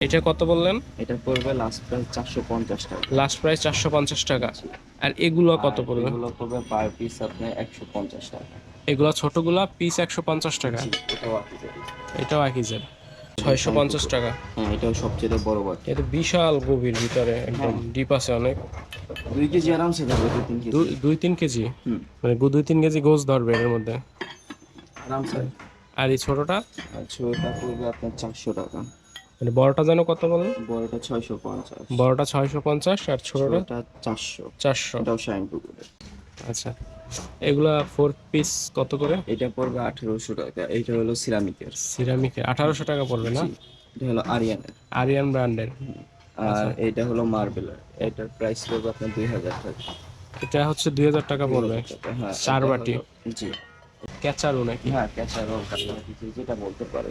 এটা কত বললেন? এটা পড়বে লাস্ট প্রাইস চারশো পঞ্চাশ টাকা। লাস্ট প্রাইস চারশো পঞ্চাশ টাকা। আর এগুলো কত পড়বে? এগুলো পড়বে পার পিস আপনি একশো পঞ্চাশ টাকা। এগুলো ছোটগুলা পিস একশো পঞ্চাশ টাকা। এটাও একই জেল ছয়শো পঞ্চাশ টাকা। হ্যাঁ এটাও সবচেয়ে বড় বড় এটা বিশাল গভীর ভিতরে একদম ডিপ আছে অনেক। দুই কেজি আরামসে ধরবে দুই তিন কেজি। দুই তিন কেজি? হুম। মানে গু- দুই তিন কেজি গোস ধরবে এর মধ্যে। আরামসে। আর এই ছোটটা? ছোটটা পড়বে আপনার চারশো টাকা। মানে বড়টা যেন কত বলেন বড়টা ছয়শো পঞ্চাশ। বড়টা ছয়শো পঞ্চাশ আর ছোটটা চারশো। চারশো। এটাও শাইন পুকুরে। আচ্ছা এগুলা ফোর পিস কত করে? এটা পড়বে আঠেরোশো টাকা এটা হলো সিরামিকের সিরামিকের আঠারোশো টাকা পড়বে না? এটা হলো আরিয়ানের আরিয়ান ব্র্যান্ডের আর এটা হলো মার্বেলের এটার প্রাইস পড়বে আপনার দুই হাজার টাকা। এটা হচ্ছে দুই হাজার টাকা পড়বে। হ্যাঁ চার এটা বাটি। জি। ক্যাচারও নাকি? হ্যাঁ ক্যাচার রোল কাটাকাটি যেটা বলতে পারে।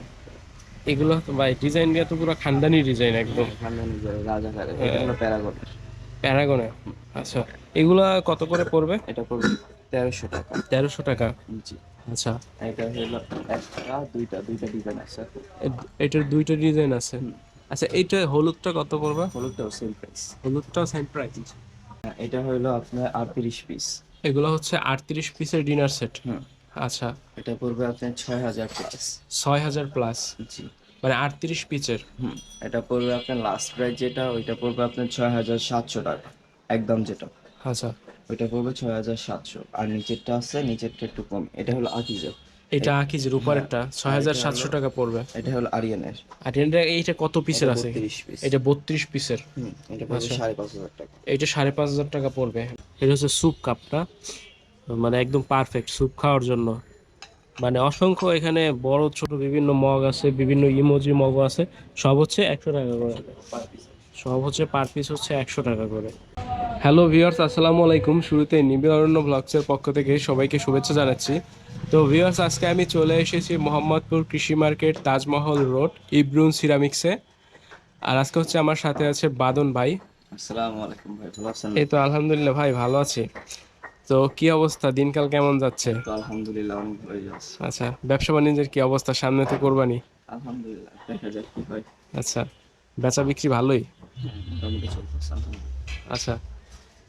এগুলো তো ভাই ডিজাইন দিয়ে তো পুরো খানদানি ডিজাইন একদম। রাজাকারের এটা হলো প্যারাগনের প্যারাগনে। আচ্ছা। এগুলা কত করে পড়বে? এটা পড়বে তেরোশো টাকা। তেরোশো টাকা? জি। আচ্ছা। এটা হলো একটা দুইটা দুইটা ডিজাইন আছে। এটার দুইটা ডিজাইন আছে। আচ্ছা এইটা হলুদটা কত পড়বে? হলুদটাও সেম প্রাইস হলুদটাও সেম প্রাইস হ্যাঁ এটা হলো আপনার আটত্রিশ পিস এগুলো হচ্ছে আটত্রিশ পিসের ডিনার সেট আচ্ছা। এটা পড়বে আপনার ছয় হাজার প্লাস ছয় হাজার প্লাস জি। মানে আটত্রিশ পিসের হুম এটা পড়বে আপনার লাস্ট প্রাইস যেটা ওইটা পড়বে আপনার ছয় হাজার সাতশো টাকা একদম যেটা। আচ্ছা। ওইটা পড়বে ছয় হাজার সাতশো আর নিচেরটা আছে নিচেরটা একটু কম। এটা হলো আকিজের। এটা আকিজের উপরেরটা ছয় হাজার সাতশো টাকা পড়বে। এটা হলো আরিয়ানের। আর এটা এইটা কত পিসের আছে? এটা বত্রিশ পিসের। হুম এটা পড়বে আচ্ছা। সাড়ে পাঁচ হাজার টাকা। এইটা সাড়ে পাঁচ হাজার টাকা পড়বে। এটা হচ্ছে স্যুপ কাপটা। মানে একদম পারফেক্ট স্যুপ খাওয়ার জন্য। মানে অসংখ্য এখানে বড় ছোট বিভিন্ন মগ আছে বিভিন্ন ইমোজি মগ আছে। সব হচ্ছে একশো টাকা করে। সব হচ্ছে পার পিস হচ্ছে একশো টাকা করে। হ্যালো ভিউয়ার্স আসসালামু আলাইকুম। শুরুতে নিবিড়রণ্য ব্লগসের পক্ষ থেকে সবাইকে শুভেচ্ছা জানাচ্ছি। তো ভিউয়ার্স আজকে আমি চলে এসেছি মোহাম্মদপুর কৃষি মার্কেট তাজমহল রোড ইব্রুন সিরামিক্সে। আর আজকে হচ্ছে আমার সাথে আছে বাদন ভাই। আসসালামু আলাইকুম ভাই ভালো আছেন? এই তো আলহামদুলিল্লাহ ভাই ভালো আছি। তো কি অবস্থা? দিনকাল কেমন যাচ্ছে? আলহামদুলিল্লাহ অনেক ভালো যাচ্ছে। আচ্ছা ব্যবসা বাণিজ্যের কি অবস্থা? সামনে তো কোরবানি। আলহামদুলিল্লাহ দেখা যাক কি হয়। আচ্ছা বেচা বিক্রি ভালোই? আলহামদুলিল্লাহ। আচ্ছা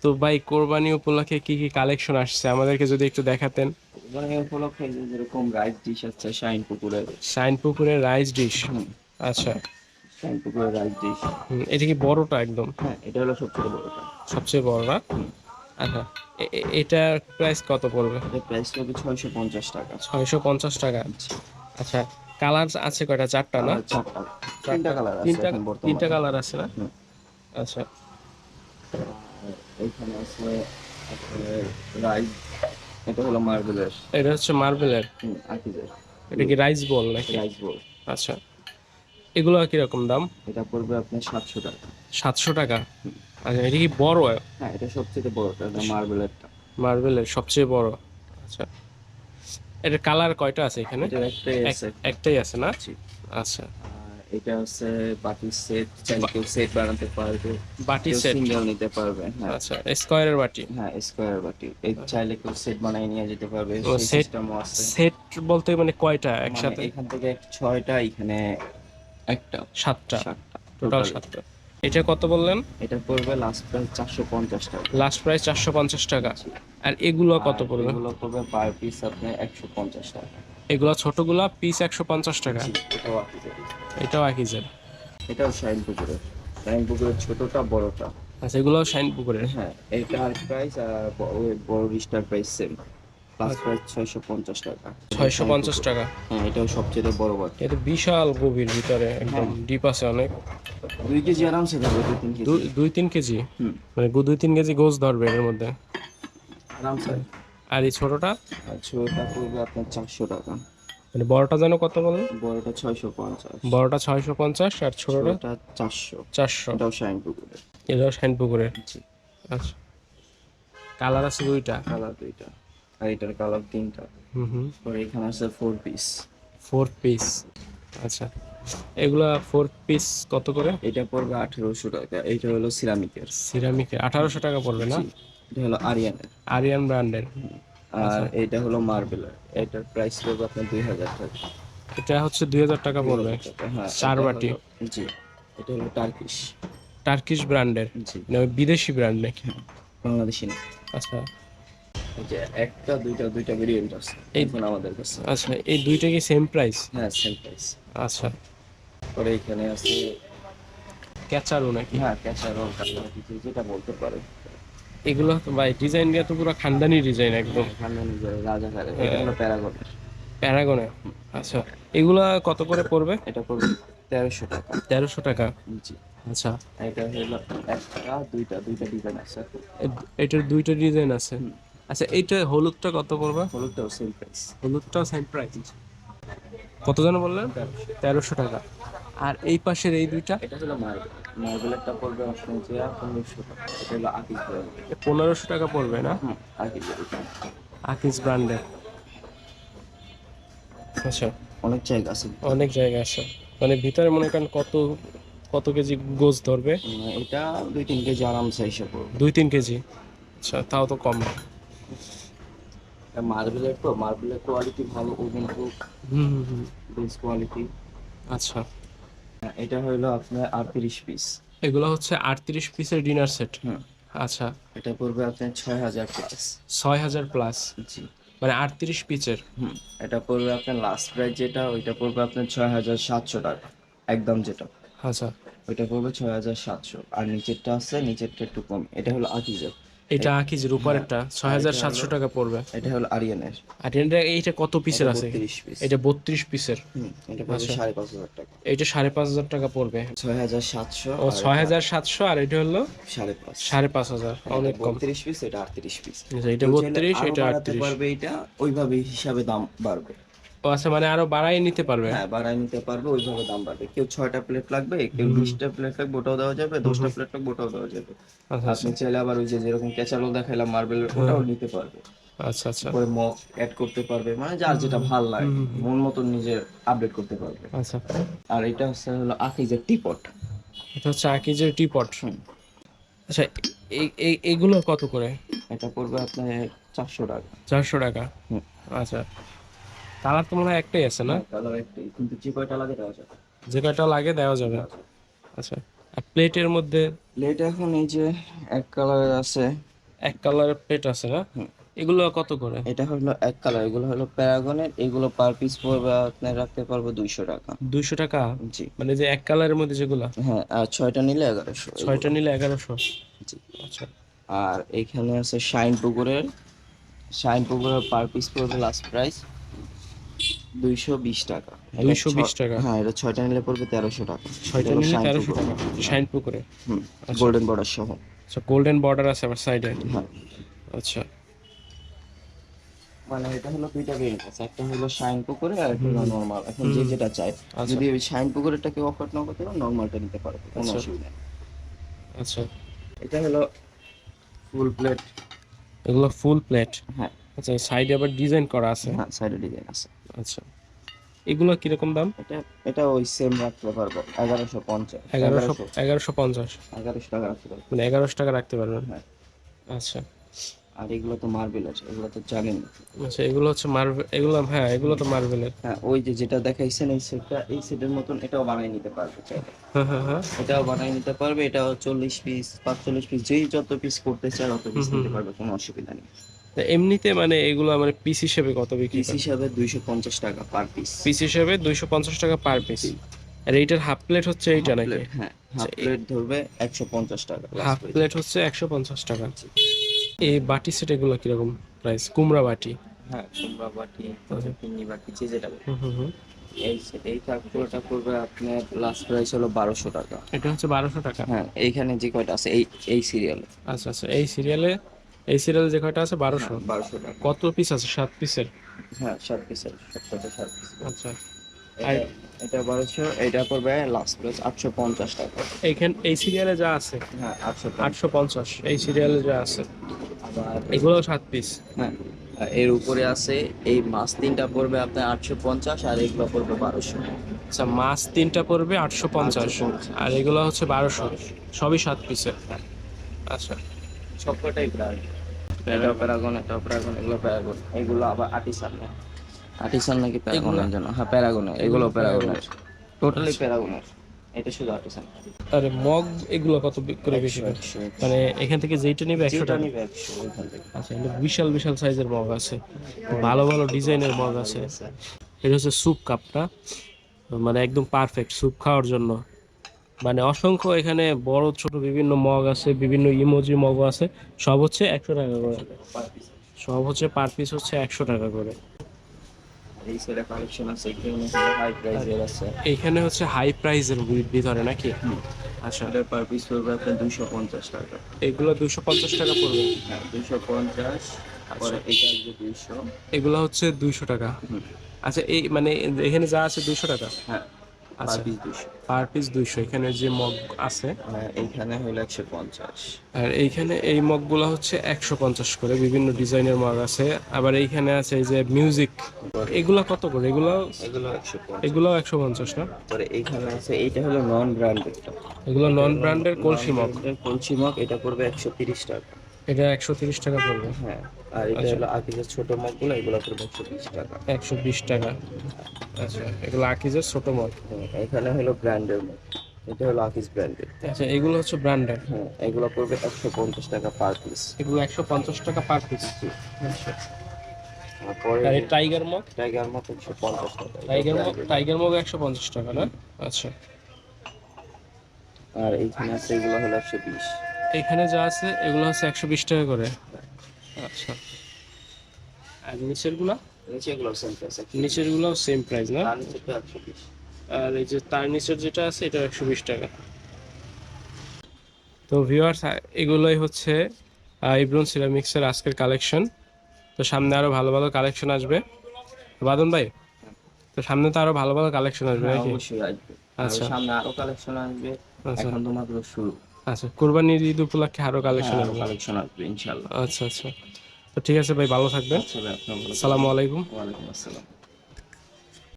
তো ভাই কোরবানি উপলক্ষে কি কি কালেকশন আসছে? আমাদেরকে যদি একটু দেখাতেন। এই উপলক্ষে যেরকম রাইস ডিশ আছে শাইন পুকুরের। শাইন পুকুরের রাইস ডিশ আচ্ছা। শাইন পুকুরের রাইস ডিশ এটা কি বড়টা একদম? হ্যাঁ এটা হলো সবচেয়ে বড়টা। সবচেয়ে বড় না? আচ্ছা এটার প্রাইস কত পড়বে? প্রাইস হবে ছয়শো পঞ্চাশ টাকা। ছয়শো পঞ্চাশ টাকা? আচ্ছা কালার আছে কয়টা? চারটা না? চারটা। তিনটা কালার আছে তিনটা তিনটা কালার আছে না? আচ্ছা। আছে রাইস এটা হলো মার্বেলের এটা হচ্ছে মার্বেলের আকিজের এটা কি রাইস বল নাকি? রাইস বল আচ্ছা। এগুলো কীরকম দাম? এটা পড়বে আপনার সাতশো টাকা। সাতশো টাকা? আচ্ছা এটা কি বড়? হ্যাঁ এটা সবচেয়ে বড়টা এটা মার্বেলেরটা মার্বেলের সবচেয়ে বড়। আচ্ছা। এটা কালার কয়টা আছে এখানে? একটাই আছে। না? আচ্ছা। এটা হচ্ছে বাটির সেট চাইলে কেউ সেট বানাতে পারবে। বাটি সেট সিঙ্গেল নিতে পারবে হ্যাঁ। আচ্ছা স্কোয়ারের বাটি? হ্যাঁ স্কোয়ার বাটি। এই চাইলে কেউ সেট বানিয়ে নিয়ে যেতে পারবে সিস্টেমও আছে। সেট বলতে মানে কয়টা মানে একসাথে? এখান থেকে ছয়টা এখানে একটা। সাতটা। সাতটা টোটাল সাতটা। এটা কত বললেন? এটা পড়বে লাস্ট প্রাইস চারশো পঞ্চাশ টাকা। লাস্ট প্রাইস চারশো পঞ্চাশ টাকা। আর এগুলো কত পড়বে? এগুলো পড়বে পার পিস আপনার একশো পঞ্চাশ টাকা। এগুলো ছোটগুলা পিস একশো পঞ্চাশ টাকা। এটাও দেবেন। এটাও একই জেল এটাও শাইন পুকুরের শাইন পুকুরের ছোটটা বড়টা। আচ্ছা এগুলোও শাইন পুকুরের। হ্যাঁ এটার প্রাইস আর বড় রিস্টার প্রাইস সেম লাস্ট আচ্ছা। প্রাইস ছয়শো পঞ্চাশ টাকা। ছয়শো পঞ্চাশ টাকা? হ্যাঁ এটাও সবচেয়ে বড় বাটি এটা বিশাল গভীর ভিতরে একদম ডিপ আছে অনেক। দুই কেজি আরামসে ধরবে দুই তিন কেজি। দুই- দুই তিন কেজি? মানে দুই তিন কেজি গোস ধরবে এর মধ্যে? আরামসে। আর এই ছোটটা? ছোটটা পড়বে আপনার চারশো টাকা। মানে বড়টা যেন কত বলেন বড়টা ছয়শো পঞ্চাশ। বড়টা ছয়শো পঞ্চাশ আর ছোটটা চারশো। চারশো। এটাও শাইন পুকুরের এটাও শাইন পুকুরের জি। আচ্ছা। কালার আছে দুইটা? কালার দুইটা। আর এটার কালার তিনটা। হুম হুম। আর এখানে আছে ফোর পিস ফোর পিস আচ্ছা। এগুলা ফোর পিস কত করে? এটা পড়বে আঠেরোশো টাকা। এইটা হলো সিরামিকের সিরামিকের আঠারোশো টাকা পড়বে না? এটা হলো আরিয়ানের আরিয়ান ব্র্যান্ডের আর এটা হলো মার্বেলের এটার প্রাইস পড়বে আপনার দুই হাজার টাকা। এটা হচ্ছে দুই হাজার টাকা পড়বে। হ্যাঁ। চার বাটি। জি। এটা হলো টার্কিশ টার্কিশ ব্র্যান্ডের জি। মানে বিদেশি ব্র্যান্ড নাকি? বাংলাদেশি না। আচ্ছা। যে একটা দুইটা দুইটা ভেরিয়েন্ট আছে এই- এখন আমাদের কাছে। আচ্ছা এই দুইটা কি সেম প্রাইস হ্যাঁ সেম প্রাইস আচ্ছা। পরে এখানে আছে ক্যাচারও নাকি? হ্যাঁ কিছু যেটা বলতে পারে। এগুলো ভাই ডিজাইন দিয়ে তো পুরো খানদানি ডিজাইন একদম। এখানে রাজাকারের এটা হলো প্যারাগনের। প্যারাগনে? আচ্ছা এগুলা কত করে পড়বে? এটা পড়বে তেরোশো টাকা। তেরোশো টাকা? জি। আচ্ছা। এটা হলো একটা দুইটা দুইটা ডিজাইন আছে। এটার দুইটা ডিজাইন আছে। আচ্ছা এইটা হলুদটা কত পড়বে? হলুদটাও সেম প্রাইস হলুদটাও সেম প্রাইস কত যেন বললেন? তেরোশো টাকা। আর এই পাশের এই দুইটা? এটা হলো মার্বেল। মার্বেলেরটা পড়বে আপনার যে পনেরোশো টাকা। এটা হলো আকিস ব্র্যান্ড। পনেরোশো টাকা পড়বে না? হুম আকিস আকিস ব্র্যান্ডের আচ্ছা। অনেক জায়গা আছে। অনেক জায়গা আছে। মানে ভিতরে মনে করেন কত কত কেজি গোজ ধরবে? এটা দুই তিন কেজি আরামসে হিসাব করবে দুই তিন কেজি। আচ্ছা তাও তো কম মার্বেলের তো মার্বেলের কোয়ালিটি ভালো ওজন প্রুফ হুম বেস কোয়ালিটি আচ্ছা। এটা হলো আপনার আটত্রিশ পিস এগুলো হচ্ছে আটত্রিশ পিসের ডিনার সেট আচ্ছা। এটা পড়বে আপনার ছয় হাজার প্লাস ছয় হাজার প্লাস জি। মানে আটত্রিশ পিসের হুম এটা পড়বে আপনার লাস্ট প্রাইস যেটা ওইটা পড়বে আপনার ছয় হাজার সাতশো টাকা একদম যেটা। আচ্ছা। ওইটা পড়বে ছয় হাজার সাতশো। আর নিচেরটা আছে নিচেরটা একটু কম। এটা হলো আকিজের। এটা আকিজের উপরেরটা ছয় হাজার সাতশো টাকা পড়বে। এটা হলো আরিয়ানের। আর এটা এইটা কত পিসের আছে? তিরিশ পিস এটা বত্রিশ পিসের এটা আচ্ছা। সাড়ে পাঁচ হাজার টাকা। এইটা সাড়ে পাঁচ হাজার টাকা পড়বে। ছয় হাজার সাতশো ও ছয় হাজার সাতশো আর এটা হলো সাড়ে পাঁচ। সাড়ে পাঁচ হাজার অনেক কম। বত্রিশ পিস এটা আটত্রিশ পিস আচ্ছা, এটা বত্রিশ এটা আটত্রিশ। পারবে এটা ওইভাবে হিসাবে দাম বাড়বে। ও আচ্ছা মানে আরও বাড়াই নিতে পারবে। হ্যাঁ বাড়ায় নিতে পারবে ওইভাবে দাম বাড়বে। কেউ ছয়টা প্লেট লাগবে কেউ বিশটা প্লেট লাগবে ওটাও দেওয়া যাবে দশটা প্লেট লাগবে ওটাও দেওয়া যাবে। আচ্ছা আপনি চাইলে আবার ওই যে যেরকম ক্যাচালো দেখাইলাম মার্বেল ওটাও নিতে পারবে। আচ্ছা আচ্ছা। পরে মগ অ্যাড করতে পারবে মানে যার যেটা ভালো লাগে মন মতন নিজে আপডেট করতে পারবে। আচ্ছা। আর এটা হচ্ছে হলো আকিজের টিপট এটা হচ্ছে আকিজের টিপট আচ্ছা এই এইগুলো কত করে? এটা পড়বে আপনার চারশো টাকা। চারশো টাকা। আচ্ছা। কালার তো মনে হয় একটাই আছে না? কালার একটাই কিন্তু যে কয়টা লাগে দেওয়া যাবে। যে কয়টা লাগে দেওয়া যাবে। আচ্ছা আর প্লেটের মধ্যে? প্লেট এখন এই যে এক কালারের আছে। এক কালারের প্লেট আছে না। এগুলো কত করে? এটা হলো এক কালার এগুলো হলো প্যারাগনের এগুলো পার পিস পড়বে আপনার রাখতে পারব দুইশো টাকা। দুইশো টাকা? জি। মানে যে এক কালারের মধ্যে যেগুলো? হ্যাঁ আর ছয়টা নিলে এগারোশো। ছয়টা নিলে এগারোশো? জি। আচ্ছা। আর এখানে আছে শাইন পুকুরের শাইন পুকুরের পার পিস পড়বে লাস্ট প্রাইস দুইশো বিশ টাকা। এটা 220 টাকা। হ্যাঁ এটা ছয়টা নিলে পড়বে তেরোশো টাকা। ছয়টা নিলে তেরোশো। টাকা। শাইন পুকুরে? হুম গোল্ডেন বর্ডার সহ। আচ্ছা গোল্ডেন বর্ডার আছে আবার সাইডে হ্যাঁ। আচ্ছা। মানে এটা হলো দুইটা ভেরিয়েন্ট আছে। একটা হলো শাইন পুকুরে আর একটা হলো নর্মাল এখন যে যেটা চাই আচ্ছা। যদি ওই শাইন পুকুরেরটা কেউ না করতে পারে নর্মালটা নিতে পারবে কোনো আচ্ছা। অসুবিধা আচ্ছা। এটা হলো ফুল প্লেট এগুলো ফুল প্লেট হ্যাঁ। আচ্ছা সাইডে আবার ডিজাইন করা আছে? হ্যাঁ সাইডে ডিজাইন আছে। আচ্ছা। এগুলো কীরকম দাম? এটা এটা ওই সেম রাখতে পারব এগারোশো পঞ্চাশ। এগারোশো এগারোশো। পঞ্চাশ। এগারোশো টাকা রাখতে পারব। মানে এগারোশো টাকা রাখতে পারবেন? হ্যাঁ। আচ্ছা। আর এগুলো তো মার্বেল আছে এগুলো তো জানেন। আচ্ছা এগুলো হচ্ছে মার্বেল এগুলো হ্যাঁ এগুলো তো মার্বেলের হ্যাঁ ওই যে যেটা দেখাইছেন এই সেটটা এই সেটের মতন এটাও বানিয়ে নিতে পারবে হ্যাঁ হ্যাঁ হ্যাঁ। এটাও বানিয়ে নিতে পারবে এটাও চল্লিশ পিস পাঁচচল্লিশ পিস যেই যত পিস করতে চায় অত পিস নিতে পারবে কোনো অসুবিধা নেই। তা এমনিতে মানে এগুলো মানে পিস হিসেবে কত বিক্রি পিস হিসাবে দুইশো পঞ্চাশ টাকা পার পিস পিস হিসেবে দুইশো পঞ্চাশ টাকা পার পিস আর এইটার হাফ প্লেট হচ্ছে এইটা নাকি? হ্যাঁ হাফ প্লেট ধরবে একশো পঞ্চাশ টাকা হাফ প্লেট হচ্ছে একশো পঞ্চাশ টাকা। এই বাটি সেট এগুলো কীরকম প্রাইস কুমড়া বাটি? হ্যাঁ কুমড়া বাটি পিন্নি বাটি যে যেটা। হুম হুম। এই এই কাপড়টা পড়বে আপনার লাস্ট প্রাইস হলো বারোশো টাকা। এটা হচ্ছে বারোশো টাকা? হ্যাঁ এইখানে যে কয়টা আছে এই এই সিরিয়ালে আচ্ছা আচ্ছা এই সিরিয়ালে এই সিরিয়াল যে কয়টা আছে? বারোশো? বারোশো টাকা। কত পিস আছে? সাত পিসের হ্যাঁ সাত পিসের সবকটা সাত পিস আচ্ছা। এটা- এটা বারোশো এটা পড়বে লাস্ট প্রাইস আটশো পঞ্চাশ টাকা। এইখান এই সিরিয়ালে যা আছে? হ্যাঁ আটশো আটশো পঞ্চাশ। এই সিরিয়ালে যা আছে? আবার এগুলো সাত পিস হ্যাঁ এর উপরে আছে এই মাছ তিনটা পড়বে আপনার আটশো পঞ্চাশ আর এগুলো পড়বে বারোশো। আচ্ছা মাছ তিনটা পড়বে আটশো পঞ্চাশ। আর এগুলো হচ্ছে বারোশো। সবই সাত পিসের আচ্ছা। সবকটাই এটা প্যারাগন এটা প্যারাগন এগুলো প্যারাগন। এগুলো আবার আটিসান না। আটিসান নাকি প্যারাগনের জন্য হ্যাঁ প্যারাগনের এগুলো প্যারাগনের। টোটালি প্যারাগনের। এটা শুধু আর্টিসান। আরে মগ এগুলো কত করে বেশি মানে এখান থেকে যেইটা নিবে একশো টাকা নিবে আচ্ছা বিশাল বিশাল সাইজের মগ আছে। ভালো ভালো ডিজাইনের মগ আছে। এটা হচ্ছে স্যুপ কাপটা। মানে একদম পারফেক্ট স্যুপ খাওয়ার জন্য। মানে অসংখ্য এখানে বড় ছোট বিভিন্ন মগ আছে বিভিন্ন ইমোজি মগ আছে। সব হচ্ছে একশো টাকা করে। সব হচ্ছে পার পিস হচ্ছে একশো টাকা করে। এখানে হচ্ছে হাই প্রাইজের ভিতরে নাকি? আচ্ছা। এটা পার পিস পড়বে আপনার দুশো পঞ্চাশ টাকা। এগুলো দুশো পঞ্চাশ টাকা পড়বে? দুশো পঞ্চাশ দুইশো। এগুলো হচ্ছে দুইশো টাকা। আচ্ছা এই মানে এখানে যা আছে দুইশো টাকা? হ্যাঁ। পার আচ্ছা পিস দুশো পার পিস দুইশো। এখানে যে মগ আছে। হ্যাঁ এইখানে হলো একশো পঞ্চাশ। আর এইখানে এই মগগুলো হচ্ছে একশো পঞ্চাশ করে। বিভিন্ন ডিজাইনের মগ আছে। আবার এইখানে আছে এই যে মিউজিক এগুলো কত করে? এগুলো এগুলো একশো পঞ্চাশ। এগুলো একশো পঞ্চাশ না? পরে এইখানে আছে এইটা হলো নন ব্র্যান্ডেডটা এগুলো নন ব্র্যান্ডের কলসি মগ কলসি মগ এটা পড়বে একশো তিরিশ টাকা। এটা একশো তিরিশ টাকা পড়বে। হ্যাঁ আর এটা আচ্ছা। হলো আকিজের ছোট মগগুলো এগুলো পড়বে একশো বিশ টাকা। একশো বিশ টাকা। আচ্ছা এগুলো আকিজের ছোট মগ। হ্যাঁ, এখানে হলো ব্র্যান্ডের মগ। এটা হলো আকিজ ব্র্যান্ডের আচ্ছা এগুলো হচ্ছে ব্র্যান্ডের হ্যাঁ এগুলো পড়বে একশো পঞ্চাশ টাকা পার পিস এগুলো একশো পঞ্চাশ টাকা পার পিস আচ্ছা। তারপরে টাইগার মগ টাইগার মগ একশো পঞ্চাশ টাকা। টাইগার মগ টাইগার মগ একশো পঞ্চাশ টাকা না? আচ্ছা। আর এইখানে আছে এগুলো হলো একশো বিশ। এখানে যা আছে এগুলো হচ্ছে একশো বিশ টাকা করে। আচ্ছা। আর নিচেরগুলো? সেম প্রাইস না? আর এই যে তার নিচের যেটা আছে এটা একশো বিশ টাকা। তো ভিউয়ার্স এগুলোই হচ্ছে ইব্রন সিরামিক্সের আজকের কালেকশন তো সামনে আরও ভালো ভালো কালেকশন আসবে। বাদন ভাই তো সামনে তো আরও ভালো ভালো কালেকশন আসবে হ্যাঁ, নাকি? অবশ্যই আসবে। আচ্ছা। সামনে আরও কালেকশন আসবে। আচ্ছা। এখন তো মাত্র শুরু। আচ্ছা কোরবানির ঈদ উপলক্ষে আরও কালেকশন হ্যাঁ, আরও আসবে কালেকশন আসবে ইনশাল্লাহ আচ্ছা আচ্ছা। তো ঠিক আছে ভাই ভালো থাকবেন। আসসালামু আলাইকুম ওয়া আলাইকুম। আসসালাম।